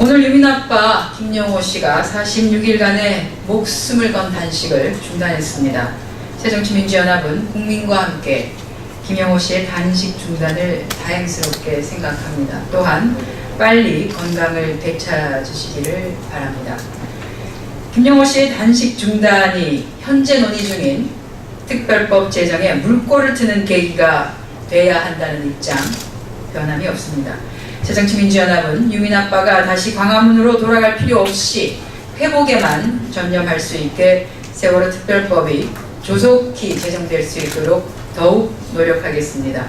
오늘 유민아빠 김영호 씨가 46일간의 목숨을 건 단식을 중단했습니다. 새정치민주연합은 국민과 함께 김영호 씨의 단식 중단을 다행스럽게 생각합니다. 또한 빨리 건강을 되찾으시기를 바랍니다. 김영호 씨의 단식 중단이 현재 논의 중인 특별법 제정에 물꼬를 트는 계기가 돼야 한다는 입장 변함이 없습니다. 새정치민주연합은 유민 아빠가 다시 광화문으로 돌아갈 필요 없이 회복에만 전념할 수 있게 세월호 특별법이 조속히 제정될 수 있도록 더욱 노력하겠습니다.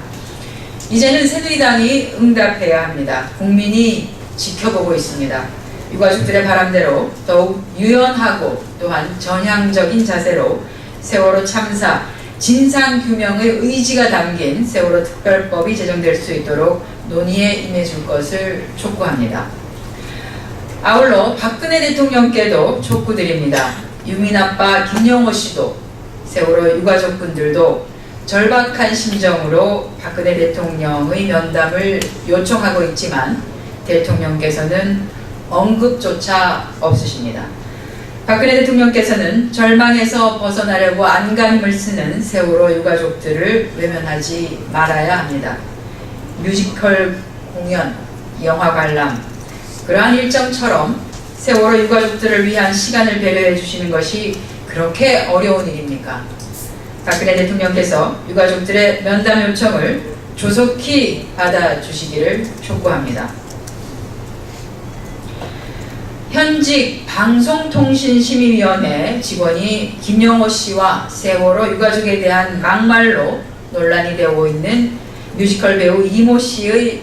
이제는 새누리당이 응답해야 합니다. 국민이 지켜보고 있습니다. 유가족들의 바람대로 더욱 유연하고 또한 전향적인 자세로 세월호 참사 진상 규명의 의지가 담긴 세월호 특별법이 제정될 수 있도록 논의에 임해줄 것을 촉구합니다. 아울러 박근혜 대통령께도 촉구드립니다. 유민 아빠 김영호 씨도 세월호 유가족분들도 절박한 심정으로 박근혜 대통령의 면담을 요청하고 있지만 대통령께서는 언급조차 없으십니다. 박근혜 대통령께서는 절망에서 벗어나려고 안간힘을 쓰는 세월호 유가족들을 외면하지 말아야 합니다. 뮤지컬 공연, 영화 관람, 그러한 일정처럼 세월호 유가족들을 위한 시간을 배려해 주시는 것이 그렇게 어려운 일입니까? 박근혜 대통령께서 유가족들의 면담 요청을 조속히 받아주시기를 촉구합니다. 현직 방송통신심의위원회 직원이 김영호 씨와 세월호 유가족에 대한 막말로 논란이 되고 있는 뮤지컬 배우 이모 씨의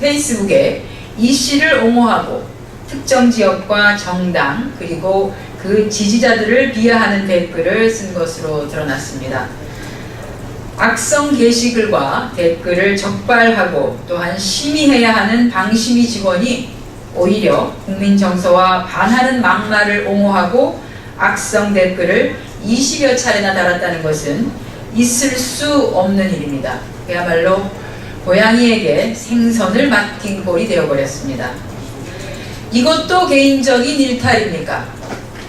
페이스북에 이 씨를 옹호하고 특정 지역과 정당 그리고 그 지지자들을 비하하는 댓글을 쓴 것으로 드러났습니다. 악성 게시글과 댓글을 적발하고 또한 심의해야 하는 방심위 직원이 오히려 국민 정서와 반하는 막말을 옹호하고 악성 댓글을 20여 차례나 달았다는 것은 있을 수 없는 일입니다. 그야말로 고양이에게 생선을 맡긴 꼴이 되어버렸습니다. 이것도 개인적인 일탈입니까?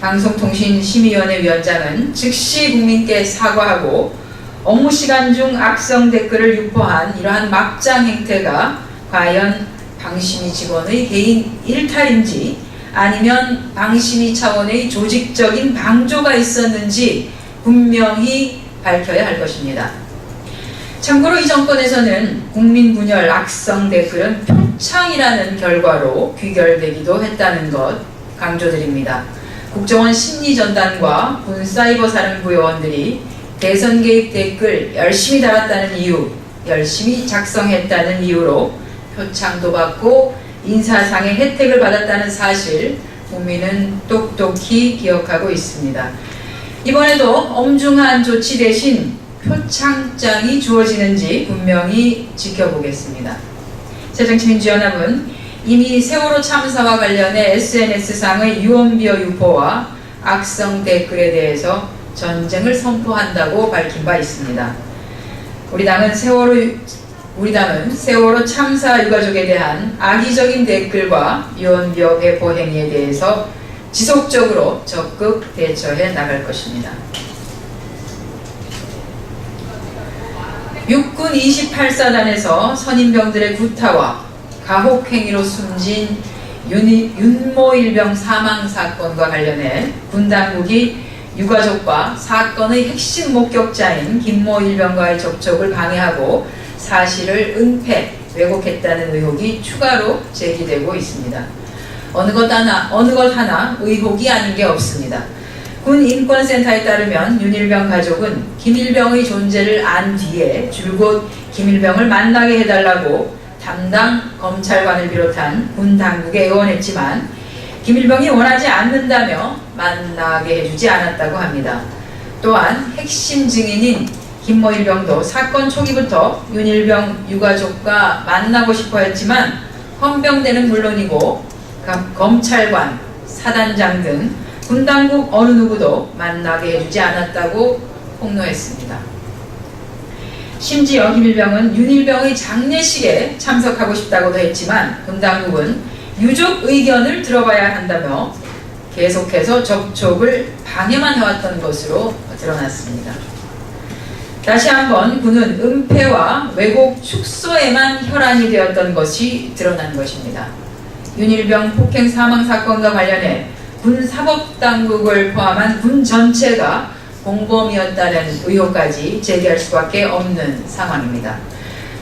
방송통신심의위원회 위원장은 즉시 국민께 사과하고 업무 시간 중 악성 댓글을 유포한 이러한 막장 행태가 과연 방심위 직원의 개인 일탈인지 아니면 방심위 차원의 조직적인 방조가 있었는지 분명히 밝혀야 할 것입니다. 참고로 이 정권에서는 국민 분열 악성 댓글은 표창이라는 결과로 귀결되기도 했다는 것 강조드립니다. 국정원 심리전단과 군 사이버사령부 요원들이 대선 개입 댓글 열심히 달았다는 이유, 열심히 작성했다는 이유로 표창도 받고 인사상의 혜택을 받았다는 사실 국민은 똑똑히 기억하고 있습니다. 이번에도 엄중한 조치 대신 표창장이 주어지는지 분명히 지켜보겠습니다. 새정치민주연합은 이미 세월호 참사와 관련해 SNS상의 유언비어 유포와 악성 댓글에 대해서 전쟁을 선포한다고 밝힌 바 있습니다. 우리 당은 세월호 우리 당은 세월호 참사 유가족에 대한 악의적인 댓글과 유언비어 배포 행위에 대해서 지속적으로 적극 대처해 나갈 것입니다. 육군 28사단에서 선임병들의 구타와 가혹행위로 숨진 윤, 윤모 일병 사망 사건과 관련해 군 당국이 유가족과 사건의 핵심 목격자인 김모 일병과의 접촉을 방해하고 사실을 은폐, 왜곡했다는 의혹이 추가로 제기되고 있습니다. 어느 것 하나, 어느 것 하나 의혹이 아닌 게 없습니다. 군 인권센터에 따르면 윤일병 가족은 김일병의 존재를 안 뒤에 줄곧 김일병을 만나게 해달라고 담당 검찰관을 비롯한 군 당국에 애원했지만 김일병이 원하지 않는다며 만나게 해주지 않았다고 합니다. 또한 핵심 증인인 김모일병도 사건 초기부터 윤일병 유가족과 만나고 싶어 했지만 헌병대는 물론이고 각 검찰관, 사단장 등 군당국 어느 누구도 만나게 해주지 않았다고 폭로했습니다. 심지어 김일병은 윤일병의 장례식에 참석하고 싶다고도 했지만 군당국은 유족 의견을 들어봐야 한다며 계속해서 접촉을 방해만 해왔던 것으로 드러났습니다. 다시 한번 군은 은폐와 왜곡 축소에만 혈안이 되었던 것이 드러난 것입니다. 윤일병 폭행 사망 사건과 관련해 군 사법당국을 포함한 군 전체가 공범이었다는 의혹까지 제기할 수밖에 없는 상황입니다.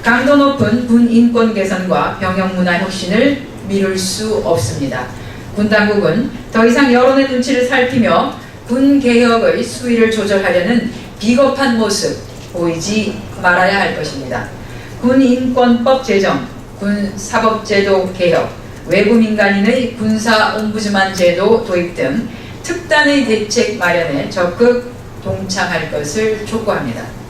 강도 높은 군 인권 개선과 병역 문화 혁신을 미룰 수 없습니다. 군 당국은 더 이상 여론의 눈치를 살피며 군 개혁의 수위를 조절하려는 비겁한 모습 보이지 말아야 할 것입니다. 군 인권법 제정, 군 사법제도 개혁, 외부 민간인의 군사 옴부즈만 제도 도입 등 특단의 대책 마련에 적극 동참할 것을 촉구합니다.